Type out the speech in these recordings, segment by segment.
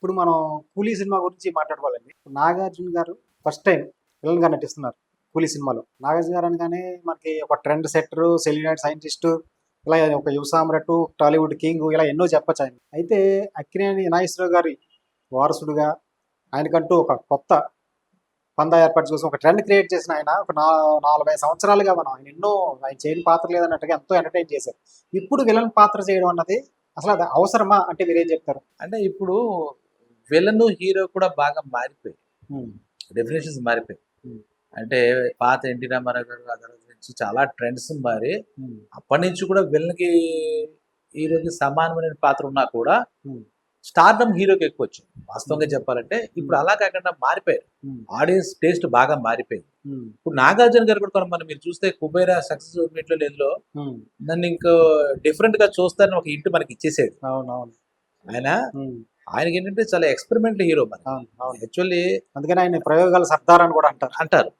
ఇప్పుడు మనం కూలీ సినిమా గురించి మాట్లాడుకోవాలండి. నాగార్జున గారు ఫస్ట్ టైం విలన్ గారు నటిస్తున్నారు కూలీ సినిమాలో. నాగార్జున గారు అనగానే మనకి ఒక ట్రెండ్ సెట్టర్ సెల్యులైట్ సైంటిస్ట్ ఇలా ఒక యువ టాలీవుడ్ కింగ్ ఇలా ఎన్నో చెప్పచ్చు ఆయన అయితే అక్కినేని నాగేశ్వరరావు గారి వారసుడుగా ఆయనకంటూ ఒక కొత్త పందా ఏర్పాటు చేసి ఒక ట్రెండ్ క్రియేట్ చేసిన ఆయన ఒక నా ఐదు సంవత్సరాలుగా మనం ఆయన ఎన్నో ఆయన చేయని పాత్ర లేదన్నట్టుగా ఎంతో ఎంటర్టైన్ చేశారు. ఇప్పుడు విలన్ పాత్ర చేయడం అన్నది అసలు అది అవసరమా అంటే మీరేం చెప్తారు? అంటే ఇప్పుడు విలన్ హీరో కూడా బాగా మారిపోయి డెఫినేషన్స్ మారిపోయి. అంటే పాత ఎన్టీ రామారావు నుంచి చాలా ట్రెండ్స్ మారి అప్పటి నుంచి కూడా విలన్కి హీరోకి సమానమైన పాత్ర ఉన్నా కూడా. స్టార్డమ్ హీరోకి ఎక్కువ వచ్చింది వాస్తవంగా చెప్పాలంటే ఇప్పుడు అలా కాకుండా మారిపోయారు. ఆడియన్స్ టేస్ట్ బాగా మారిపోయింది. ఇప్పుడు నాగార్జున గారు కూడా మనం మీరు చూస్తే కుబేరా సక్సెస్ మీట్లో లేదులో నన్ను ఇంకో డిఫరెంట్గా చూస్తారని ఒక ఇంటి మనకి అవును ఆయన ఆయనకి ఏంటంటే చాలా ఎక్స్పెరిమెంట్ హీరో అవును యాక్చువల్లీ అందుకని ఆయన ప్రయోగాలు సర్దార్ అని కూడా అంటారు. అంటారు.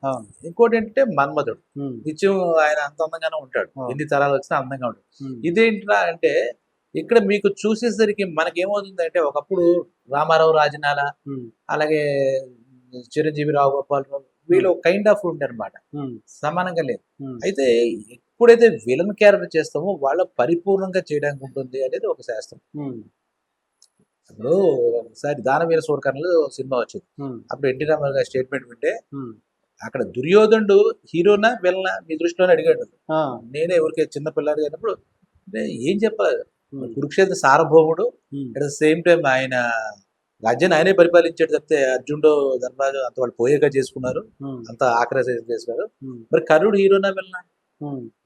ఇంకోటి ఏంటంటే మన్మధుడు. నిత్యం ఆయన అంత అందంగానే ఉంటాడు. ఎన్ని తరాలు వచ్చినా అందంగా ఉంటాడు. ఇదేంట్రా అంటే ఇక్కడ మీకు చూసేసరికి మనకేమవుతుంది అంటే ఒకప్పుడు రామారావు రాజనాల అలాగే చిరంజీవి రావు గోపాలరావు వీళ్ళు కైండ్ ఆఫ్ ఉండే అనమాట ఉమ్, సమానంగా లేదు. అయితే ఎప్పుడైతే విలన్ క్యారెక్టర్ చేస్తామో వాళ్ళ పరిపూర్ణంగా చేయడానికి ఉంటుంది అనేది ఒక శాస్త్రం. ఇప్పుడు ఒకసారి దానవీర సూరకర్ణలో సినిమా వచ్చింది. అప్పుడు ఎన్టీ రామారావు గారి స్టేట్మెంట్ వింటే అక్కడ దుర్యోధనుడు హీరోనా విలనా మీ దృష్టిలోనే అడిగాడు. నేనే ఎవరికి చిన్న పిల్లాడు అయినప్పుడు ఏం చెప్పాలి? కురుక్షేత్ర సార్వభౌముడు. అట్ ద సేమ్ టైం ఆయన రాజ్యాన్ని ఆయనే పరిపాలించాడు తప్పితే అర్జునుడు ధర్మరాజు అంత వాళ్ళు పోయేగా చేసుకున్నారు. అంత ఆక్రస్ చేసుకున్నారు ఉమ్, మరి కర్ణుడు హీరోనా వెళ్ళినా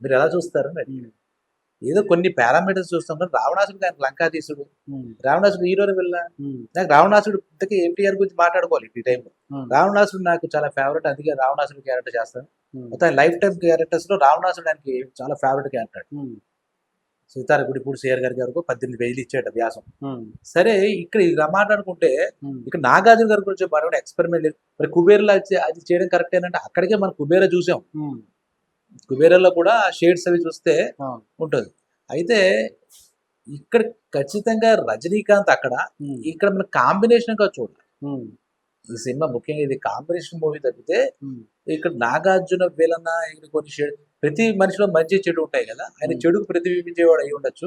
మీరు ఎలా చూస్తారు. ఏదో కొన్ని పారామీటర్స్ చూస్తాం కానీ రావణాసుడు ఆయన లంకాధీశుడు. రావణాసుడు హీరోని వెళ్ళినా ఉమ్, నాకు రావణాసుడు ఇంతకీ ఎన్టీఆర్ గురించి మాట్లాడుకోవాలి ఈ టైంలో. రావణాసుడు నాకు చాలా ఫేవరెట్ అందుకే రావణాసుడు క్యారెక్టర్ చేస్తాను. మొత్తం లైఫ్ టైం క్యారెక్టర్స్లో రావణాసుడు ఆయనకి చాలా favourite character um, Sitara Gudipudi CR గారి గారు పద్దెనిమిది వేలు ఇచ్చాడు వ్యాసం. సరే ఇక్కడ ఇది మాట్లాడుకుంటే ఇక్కడ నాగార్జున గారి గురించి మాట్లాడే ఎక్స్పెరిమెంట్ లేదు. మరి కుబేర్లో అది అది చేయడం కరెక్ట్ ఏంటంటే అక్కడికే మనం కుబేర చూసాం. కుబేరలో కూడా షేడ్స్ అవి చూస్తే. ఉంటుంది. అయితే ఇక్కడ ఖచ్చితంగా రజనీకాంత్ అక్కడ ఇక్కడ మన కాంబినేషన్గా చూడాలి ఈ సినిమా ముఖ్యంగా ఇది కాంబినేషన్ మూవీ తప్పితే ఇక్కడ నాగార్జున విలన ఇక్కడ కొన్ని ప్రతి మనిషిలో మంచి చెడు ఉంటాయి కదా. ఆయన. చెడుకు ప్రతిబింబించేవాడు అయి ఉండొచ్చు.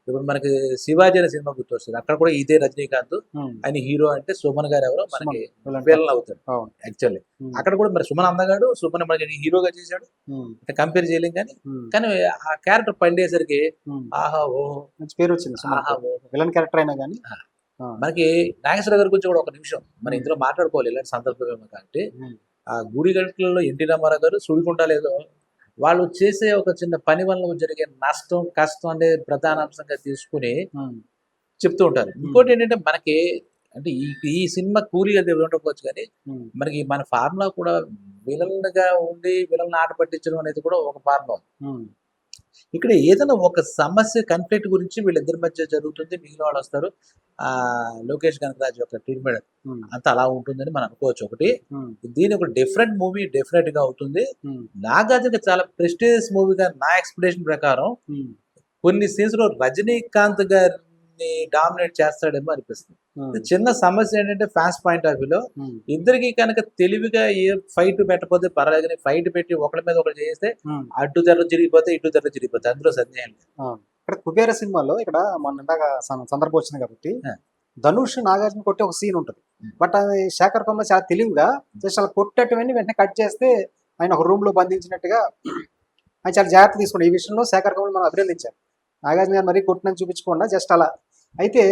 ఇప్పుడు మనకి శివాజీ అనే సినిమా గుర్తొస్తుంది. అక్కడ కూడా ఇదే రజనీకాంత్. ఆయన హీరో అంటే సుమన్ గారు ఎవరో మనకి విలన్ అవుతాడు. యాక్చువల్లీ. అక్కడ కూడా మరి సుమన్ అందగాడు సుమన్ మనకి హీరోగా చేశాడు. ఉమ్, కంపేర్ చేయలేం కానీ కానీ ఆ క్యారెక్టర్ పండేసరికి ఆహా ఓ మంచి పేరు వచ్చింది ఆహా ఓ విలన్ క్యారెక్టర్ అయినా కానీ. మనకి నాగేశ్వర గారి గురించి కూడా ఒక నిమిషం. మన ఇందులో మాట్లాడుకోవాలి ఇలాంటి సందర్భం ఏమో కాబట్టి ఉమ్, ఆ గుడి గంటలలో ఎన్టీ రామారావు గారు సుడిగుంట లేదో వాళ్ళు చేసే ఒక చిన్న పని వల్ల జరిగే నష్టం కష్టం అనే ప్రధాన అంశంగా తీసుకుని చెప్తూ ఉంటారు. ఇంకోటి ఏంటంటే మనకి అంటే ఈ ఈ సినిమా కూలీ అది ఉండకపోవచ్చు కానీ మనకి మన ఫార్ములా కూడా విలన్గా ఉండి విలన్ ఆట పట్టించడం అనేది కూడా ఒక ఫార్ములా. ఇక్కడ ఏదైనా ఒక సమస్య కన్ఫ్లిక్ట్ గురించి వీళ్ళిద్దరి మధ్య జరుగుతుంది. మిగిలిన వాళ్ళు వస్తారు. ఆ లోకేష్ కనకరాజు యొక్క ట్రీట్మెంట్ అంతా అలా ఉంటుందని మనం అనుకోవచ్చు. ఒకటి దీని ఒక డిఫరెంట్ మూవీ డెఫినెట్గా అవుతుంది. నాగార్జున చాలా ప్రెస్టీజియస్ మూవీగా నా ఎక్స్పెక్టేషన్ ప్రకారం కొన్ని సీన్స్లో రజనీకాంత్ గారిని డామినేట్ చేస్తాడేమో అనిపిస్తుంది. చిన్న సమస్య ఏంటంటే ఫ్యాన్స్ పాయింట్ ఆఫ్ వ్యూలో ఇద్దరికి కనుక తెలివిగా ఏ ఫైట్ పెట్టకపోతే పర్వాలేదు కానీ ఫైట్ పెట్టి ఒకరి మీద ఒకరు చేస్తే. అడ్డు ధరలు చిరిగిపోతే ఇటు ధరలు చిరిగిపోతే అందులో సందేహం లేదు. ఇక్కడ కుబేర సినిమాలో ఇక్కడ మొన్న ఇందాక సందర్భం వచ్చింది కాబట్టి. ధనుష్ నాగార్జున కొట్టే ఒక సీన్ ఉంటుంది. బట్ అది శేఖర్ కమ్మ చాలా తెలివిగా జస్ట్ అలా కొట్టేటివన్నీ వెంటనే కట్ చేస్తే ఆయన ఒక రూమ్లో బంధించినట్టుగా ఆయన చాలా జాగ్రత్త తీసుకున్నాడు. ఈ విషయంలో శేఖర్ కమల్ మనం అభినందించారు నాగార్జున గారు మరీ కొట్టినని చూపించకుండా జస్ట్ అలా అయితే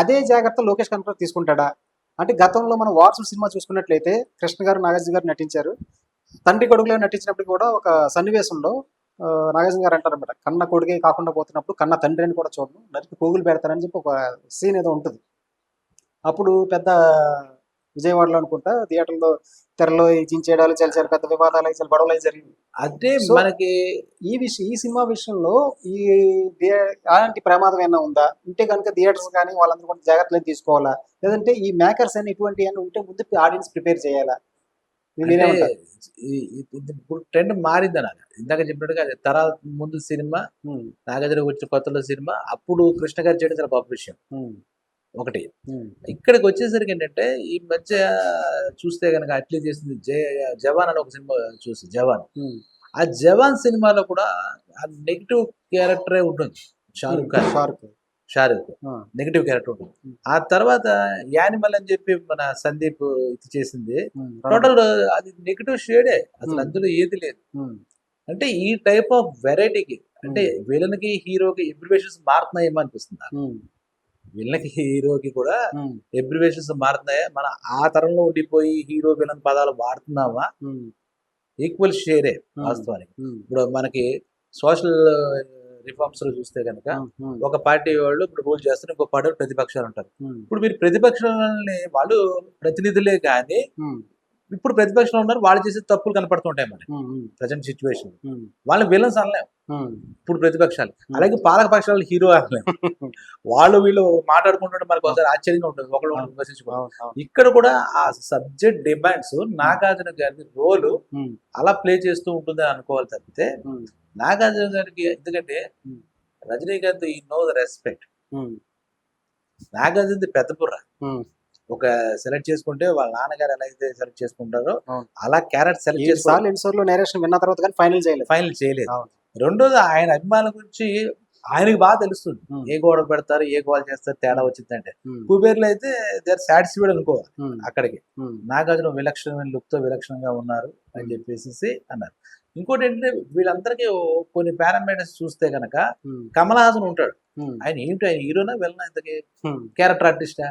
అదే జాగ్రత్త లోకేష్ కనపడ తీసుకుంటాడా? అంటే గతంలో మనం వారసుడు సినిమా చూసుకున్నట్లయితే కృష్ణ గారు నాగార్జున గారు నటించారు. తండ్రి కొడుకులో నటించినప్పుడు కూడా ఒక సన్నివేశంలో నాగార్జున గారు అంటారనమాట కన్న కొడుకే కాకుండా పోతున్నప్పుడు కన్న తండ్రి అని కూడా చూడను నరికి పోగులు పెడతారని చెప్పి ఒక సీన్ ఏదో ఉంటుంది. అప్పుడు పెద్ద విజయవాడలో అనుకుంటా థియేటర్లో తెరలో చించేయడాలు చాలా చాలా పెద్ద వివాదాలు చాలా గొడవలు అయి జరిగింది అంటే మనకి ఈ విషయం ఈ సినిమా విషయంలో ఈ అలాంటి ప్రమాదం ఏమైనా ఉందా? ఉంటే కనుక థియేటర్స్ కానీ వాళ్ళందరూ కొంచెం జాగ్రత్తలు తీసుకోవాలా? లేదంటే ఈ మేకర్స్ అని ఇటువంటి అని ఉంటే ముందు ఆడియన్స్ ప్రిపేర్ చేయాలా? ఇప్పుడు ట్రెండ్ మారింది అన్న ఇందాక చెప్పినట్టుగా తరాల ముందు సినిమా నాగార్జున వచ్చిన కొత్తలో సినిమా అప్పుడు కృష్ణ గారు చేయడం చాలా గొప్ప విషయం. ఒకటి. ఇక్కడికి వచ్చేసరికి ఏంటంటే ఈ మధ్య చూస్తే కనుక అట్లీ చేసింది జవాన్ అని ఒక సినిమా చూసి జవాన్. ఆ జవాన్ సినిమాలో కూడా ఆ నెగిటివ్ క్యారెక్టరే ఉంటుంది. షారుఖ్ ఖాన్. షారుఖ్ షారుఖ్. నెగిటివ్ క్యారెక్టర్ ఉంటుంది. ఆ తర్వాత యానిమల్ అని చెప్పి మన సందీప్ ఇది చేసింది. టోటల్ అది నెగిటివ్ షేడే. అసలు. అందులో ఏది లేదు. అంటే ఈ టైప్ ఆఫ్ వెరైటీకి అంటే విలన్కి హీరోకి ఎబ్రివేషన్స్ మారుతున్నాయేమో అనిపిస్తుంది విలన్కి హీరోకి కూడా ఎబ్రివేషన్స్ మారుతున్నాయా? మన ఆ తరంలో ఉండిపోయి హీరో విలన్ పదాలు వాడుతున్నామా? ఉమ్, ఈక్వల్ షేరే. వాస్తవానికి. ఇప్పుడు మనకి సోషల్ రిఫార్మ్స్లో చూస్తే కనుక ఒక పార్టీ వాళ్ళు ఇప్పుడు రూల్ చేస్తారు ఇంకో పార్టీ ప్రతిపక్షాలు ఉంటారు. ఇప్పుడు మీరు ప్రతిపక్షాలని వాళ్ళు ప్రతినిధులే కానీ ఇప్పుడు ప్రతిపక్షంలో ఉన్నారు వాళ్ళు చేసే తప్పులు కనపడుతుంటాయి మనకి ఉమ్, ప్రజెంట్ సిచ్యువేషన్ వాళ్ళ విలన్స్ అనలేం. ఉమ్, ఇప్పుడు ప్రతిపక్షాలు. అలాగే పాలక పక్షాలు హీరో అనలేం. వాళ్ళు వీళ్ళు మాట్లాడుకుంటుంటే మనకు ఒకసారి ఆశ్చర్యంగా ఉంటుంది. ఒకళ్ళు అవును. ఇక్కడ కూడా ఆ సబ్జెక్ట్ డిమాండ్స్ నాగార్జున గారి రోల్ అలా ప్లే చేస్తూ ఉంటుంది అని అనుకోవాలి తప్పితే నాగార్జున గారికి ఎందుకంటే. రజనీకాంత్ ఈ నో ద రెస్పెక్ట్ నాగార్జున పెద్ద బుర్ర. ఒక సెలెక్ట్ చేసుకుంటే వాళ్ళ నాన్నగారు ఎలా అయితే సెలెక్ట్ చేసుకుంటారో. అలా క్యారెక్టర్ సెలెక్ట్ చేసుకోవాలి. సార్లు నేరేషన్ విన్న తర్వాత కానీ ఫైనల్ చేయలేదు. ఫైనల్ చేయలేదు. రెండోది ఆయన అభిమానుల గురించి ఆయనకి బాగా తెలుస్తుంది. ఏ గోడ పెడతారు ఏ గోడ చేస్తారు తేడా వచ్చిందంటే. కుబేర్లు అయితే దే ఆర్ సాటిస్ఫైడ్ అనుకోవాలి అక్కడికి. నాగార్జున విలక్షణమైన లుక్తో విలక్షణంగా ఉన్నారు అని. చెప్పేసి అన్నారు. ఇంకోటి ఏంటంటే వీళ్ళందరికీ కొన్ని పారామీటర్స్ చూస్తే కనుక కమల్ హాసన్ ఉంటాడు. ఆయన ఏంటి? ఆయన హీరోనా వెళ్ళిన ఇంతకి? క్యారెక్టర్ ఆర్టిస్టా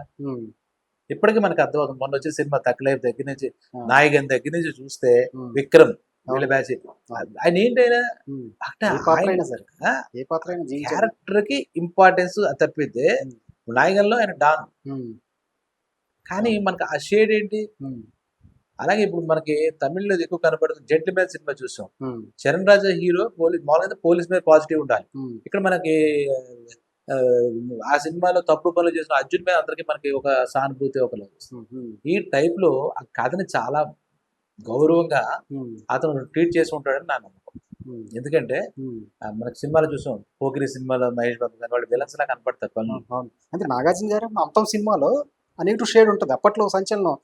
ఇప్పటికీ మనకు అర్థమవుతుంది. మొన్న వచ్చే సినిమా తక్కువ దగ్గర నుంచి నాయకన్ దగ్గర నుంచి చూస్తే విక్రమ్ వీళ్ళ అవును. బ్యాచ్ ఆయన ఏంటైనా క్యారెక్టర్కి ఇంపార్టెన్స్ తప్పితే. నాయకన్లో ఆయన డాన్. కానీ మనకు ఆ షేడ్ ఏంటి? అలాగే ఇప్పుడు మనకి తమిళ్ళో ఎక్కువ కనపడుతుంది. జెంట్ మ్యాన్ సినిమా చూసాం. చరణ్ రాజా హీరో పోలీస్ మామూలుగా పోలీస్ మీద పాజిటివ్ ఉండాలి. ఇక్కడ మనకి ఆ, సినిమాలో తప్పుడు పనులు చేసిన అర్జున్ మీద అందరికీ మనకి ఒక సానుభూతి ఒక ఈ టైప్లో ఆ కథని చాలా గౌరవంగా అతను ట్రీట్ చేసి ఉంటాడని నా నమ్మకం. ఎందుకంటే మనకి సినిమాలో చూసాం. పోకిరి సినిమాలో మహేష్ బాబు గారు వాళ్ళు విలన్స్ లా కనపడతారు అంటే నాగార్జున గారు అంతం సినిమాలో అనేక షేడ్ ఉంటుంది. అప్పట్లో సంచలనం.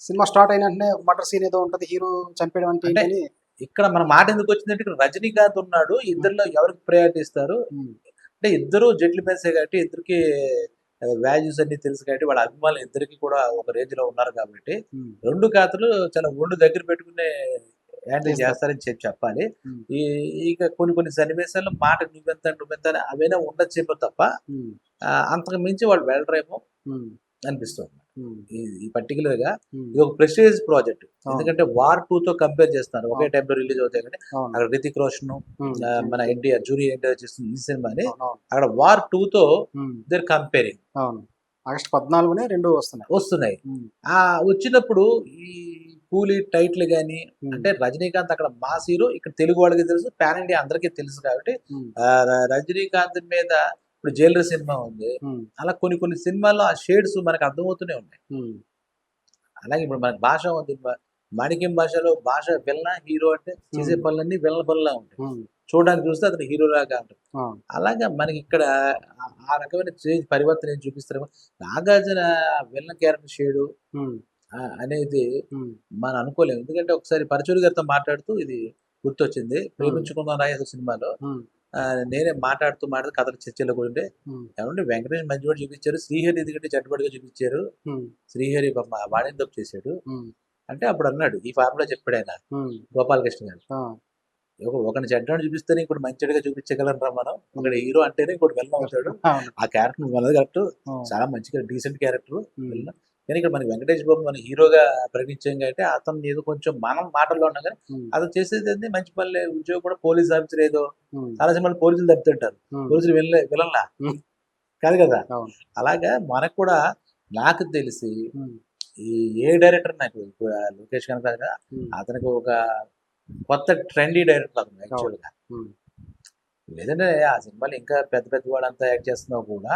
సినిమా స్టార్ట్ అయిన వెంటనే మటర్ సీన్ ఏదో ఉంటుంది హీరో చంపేయడం అంటే ఇక్కడ మన మాట ఎందుకు వచ్చిందంటే ఇక్కడ రజనీకాంత్ ఉన్నాడు. ఇద్దరిలో ఎవరికి ప్రయారిటీ ఇస్తారు? అంటే ఇద్దరు జెంట్మెన్సే కాబట్టి ఇద్దరికి వాల్యూస్ అన్ని తెలుసు కాబట్టి వాళ్ళ అభిమానులు ఇద్దరికి కూడా ఒక రేంజ్లో ఉన్నారు కాబట్టి రెండు ఖాతాలు చాలా ఒళ్ళు దగ్గర పెట్టుకునే హ్యాండిల్ చేస్తారు. చేస్తారని చెప్పి చెప్పాలి. ఈ ఇక కొన్ని కొన్ని సన్నివేశాల్లో మాట నువ్వెంత నువ్వెంత అవైనా ఉండొచ్చేమో తప్ప అంతకు మించి వాళ్ళు వెళ్ళరేమో అనిపిస్తుంది ఈ పర్టికులర్గా. ఇది ఒక ప్రెస్టేజ్ ప్రాజెక్ట్. ఎందుకంటే వార్ టూ తో కంపేర్ చేస్తున్నారు ఒకే. టైంలో రిలీజ్ అవుతాయి కానీ. అక్కడ రితిక్ రోషన్ మన ఎన్టీఆర్ జూరి ఎన్టీఆర్ చేస్తున్న ఈ సినిమాని. అక్కడ వార్ టూ తో ఇద్దరు కంపేరింగ్. ఆగస్ట్ పద్నాలుగునే రెండు వస్తున్నాయి. వస్తున్నాయి. ఆ వచ్చినప్పుడు ఈ కూలీ టైట్లు గాని ఉమ్, అంటే రజనీకాంత్ అక్కడ మాస్ హీరో ఇక్కడ తెలుగు వాళ్ళకి తెలుసు పాన్ ఇండియా అందరికీ తెలుసు కాబట్టి రజనీకాంత్ మీద ఇప్పుడు జైలర్ సినిమా ఉంది. అలా కొన్ని కొన్ని సినిమాల్లో ఆ షేడ్స్ మనకు అర్థమవుతూనే ఉన్నాయి అలాగే ఇప్పుడు మనకి భాష ఉంది. మాణిక్యం భాషలో భాష విలన హీరో అంటే చేసే. పనులన్నీ విలన పనులా ఉంటాయి. చూడడానికి చూస్తే అతను హీరోలాగా ఉంటుంది అవును. అలాగే మనకి ఇక్కడ ఆ- రకమైన చేంజ్ పరివర్తన ఏం చూపిస్తారు నాగార్జున విలన క్యారెక్టర్ షేడు అనేది మనం అనుకోలేము. ఎందుకంటే ఒకసారి పరచూరి గారితో మాట్లాడుతూ ఇది గుర్తొచ్చింది. ప్రేమించుకుందాం రాయ సినిమాలో. నేనే మాట్లాడుతూ మాట్లాడుతూ కథల చర్చలో కూడా ఏమంటే వెంకటేష్ మంచి కూడా చూపించారు శ్రీహరి ఎందుకంటే చట్టుబడిగా చూపించారు. శ్రీహరి వాడిని తప్పు చేశాడు? అంటే అప్పుడు అన్నాడు ఈ ఫార్ములా చెప్పాడు ఆయన గోపాలకృష్ణ గారు. ఒక- ఒకరిని చెడ్డని చూపిస్తేనే ఇంకోటి మంచిగా చూపించగలం రా మనం. ఒకటి హీరో అంటేనే ఇంకోటి వెళ్ళ అవుతాడు. ఆ క్యారెక్టర్ మనది కరెక్ట్. చాలా మంచిగా డీసెంట్ క్యారెక్టర్. కానీ ఇక్కడ మనకి వెంకటేష్ బాబు మన హీరోగా ప్రకటించాం కాబట్టి అతను ఏదో కొంచెం మనం మాటల్లో ఉన్నా కానీ అతను చేసేది ఏంది? మంచి పనులే ఉద్యోగం కూడా పోలీస్ ఆఫీసర్ ఏదో చాలా సినిమాలు పోలీసులు తప్పుతుంటారు. పోలీసులు వెళ్ళే విలన్లా? ఉమ్. కాదు కదా. అలాగా మనకు కూడా నాకు తెలిసి ఈ ఏ డైరెక్టర్ నాకు లోకేష్ కనుక అతనికి ఒక కొత్త ట్రెండీ డైరెక్టర్ అతను యాక్చువల్గా. లేదంటే ఆ సినిమాలు ఇంకా పెద్ద పెద్ద వాళ్ళంతా యాక్ట్ చేస్తున్నావు కూడా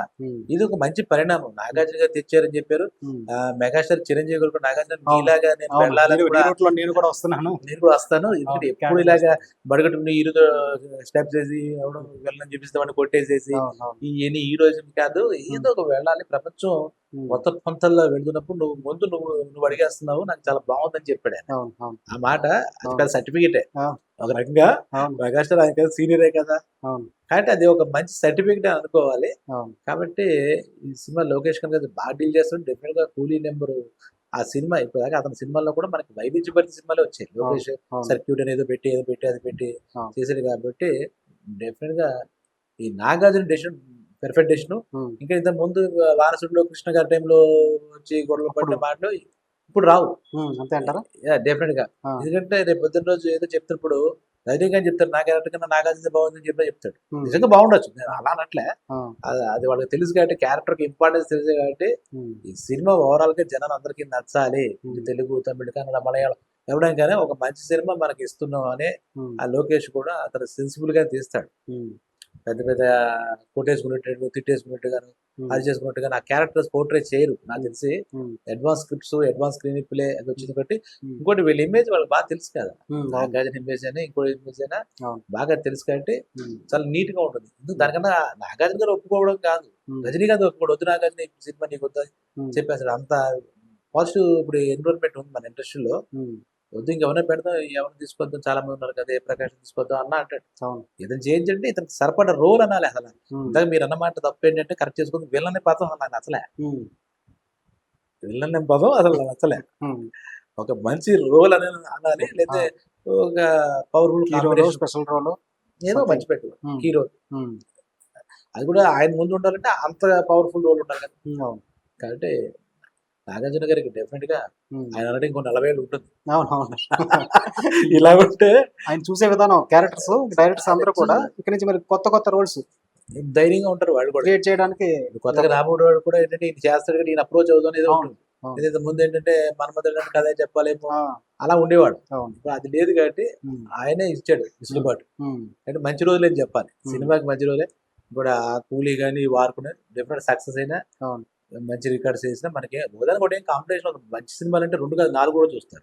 ఇది ఒక మంచి పరిణామం. నాగార్జున గారు తెచ్చారని చెప్పారు. మెగాస్టార్ చిరంజీవి గారు కూడా నాగార్జున. మీలాగా నేను అవును, వెళ్ళాలని నేను- కూడా వస్తున్నాను. నేను కూడా వస్తాను. ఎందుకంటే ఎప్పుడు ఇలాగా బడగట్టు హీరోతో స్టెప్స్ వేసి ఎవడో వెళ్ళని చూపిస్తామని కొట్టేసేసి అవును, అవును. ఈ హీరోయిజం కాదు ఏదో ఒక వెళ్ళాలి. ప్రపంచం కొత్త పంతల్లో వెళ్తున్నప్పుడు నువ్వు ముందు నువ్వు నువ్వు అడిగేస్తున్నావు నాకు చాలా బాగుందని చెప్పాడు ఆ మాట అది. పెద్ద సర్టిఫికేటే. ఒక రకంగా అవును, మెగాస్టార్ ఆయన కదా సీనియరే కదా. కాబట్టి అది ఒక మంచి సర్టిఫికేట్ అనుకోవాలి. కాబట్టి ఈ సినిమా లోకేష్ కనుక బాగా డీల్ చేస్తుంటే డెఫినెట్గా కూలీ నెంబర్ ఆ సినిమా ఇప్పుడు అతని సినిమాల్లో కూడా మనకి వైవిధ్యపరిత సినిమాలే వచ్చాయి. లోకేష్. సర్క్యూట్ అనేది పెట్టి ఏదో పెట్టి అది పెట్టి. చేసాడు కాబట్టి డెఫినెట్గా ఈ నాగార్జున డెసిషన్ పెర్ఫెక్ట్ డెసిషన్ ఇంకా ఇంత ముందు వారసుడిలో కృష్ణ గారి టైంలో వచ్చి గొడవలు పడిన మాటలు ఇప్పుడు రావు. అంతే అంటారా? డెఫినెట్గా. ఎందుకంటే రేపు పొద్దున్న రోజు ఏదో చెప్తున్నప్పుడు రజనీకాంత్ చెప్తాడు నా క్యారెక్టర్ కన్నా నాగార్జున బాగుందని చెప్పి చెప్తాడు. నిజంగా బాగుండొచ్చు. నేను అలా అనట్లే. అది అది వాళ్ళకి తెలుసు కాబట్టి క్యారెక్టర్కి ఇంపార్టెన్స్ తెలుసు కాబట్టి ఈ సినిమా ఓవరాల్గా జనాలు అందరికీ నచ్చాలి. తెలుగు తమిళ కన్నడ మలయాళం ఎవరైనా కానీ ఒక మంచి సినిమా మనకి ఇస్తున్నాం అని ఆ లోకేష్ కూడా అతను సెన్సిబుల్గా తీస్తాడు. పెద్ద పెద్ద కొట్టేసుకున్నట్టు తిట్టేసుకున్నట్టు గాను అది చేసుకున్నట్టుగా నా క్యారెక్టర్స్ పోర్ట్రేట్ చేయరు. నాకు తెలిసి advance scripts advance screen play అది వచ్చింది కాబట్టి ఇంకోటి వీళ్ళ ఇమేజ్ వాళ్ళకి బాగా తెలుసు కదా. నాగార్జున ఇమేజ్ అయినా ఇంకో ఇమేజ్ అయినా. బాగా తెలుసు కాబట్టి చాలా నీట్గా ఉంటుంది. ఎందుకు దానికన్నా నాగార్జున గారు ఒప్పుకోవడం కాదు. రజనీకాంత్ ఒప్పుకోడు వద్దు నాగార్జున సినిమా నీకు వద్దు చెప్పేసాడు అంత పాజిటివ్ ఇప్పుడు ఎన్విరాన్మెంట్ ఉంది మన ఇండస్ట్రీలో. వద్దు ఇంకెవరైనా పెడదాం ఎవరిని తీసుకొద్దాం చాలా మంది ఉన్నారు కదా ఏ ప్రకాశం తీసుకొద్దాం అన్న అంటాడు. అవును, ఇతను చేంజ్ అంటే ఇతను సరిపడ రోల్ అనాలి అసలు. ఇందాక మీరు అన్నమాట తప్పు ఏంటంటే కరెక్ట్ చేసుకుంది విలన్ పదం నాకు నచ్చలే విలన్ పదం అసలు నచ్చలే. ఒక మంచి రోల్ అనేది అనాలి లేదా ఒక పవర్ఫుల్ స్పెషల్ రోల్ ఏదో. మంచి పెట్టు హీరో అది కూడా ఆయన ముందు ఉండాలంటే అంత పవర్ఫుల్ రోల్ ఉండాలి కదా. కాబట్టి నాగార్జున గారికి డెఫినెట్గా ఆయన అంటే ఇంకో నలభై ఏళ్ళు ఉంటుంది. అవును అవును ఇలా ఉంటే ఆయన చూసే విధానం క్యారెక్టర్స్ డైరెక్టర్స్ అందరూ కూడా ఇక్కడ నుంచి మరి కొత్త కొత్త రోల్స్ ధైర్యంగా ఉంటారు వాళ్ళు కూడా. క్రియేట్ చేయడానికి కొత్తగా రాబోడు వాడు కూడా ఏంటంటే ఈయన చేస్తాడు కానీ ఈయన అప్రోచ్ అవుతుంది ఏదో ఉంటుంది. ముందు ఏంటంటే మన్మధుడు కథ చెప్పాలేమో ఆ, అలా ఉండేవాడు. అవును. ఇప్పుడు అది లేదు కాబట్టి ఆయనే ఇచ్చాడు విసులుబాటు అంటే మంచి రోజులే చెప్పాలి. సినిమాకి మంచి రోజులే. ఇప్పుడు ఆ కూలీ కానీ వారుకునే డిఫరెంట్ సక్సెస్ అయినా అవును. మంచి రికార్డ్స్ చేసినా మనకి ఉదాహరణ కూడా ఏం కాంపిటీషన్ మంచి సినిమాలు అంటే రెండు కాదు నాలుగు కూడా చూస్తారు.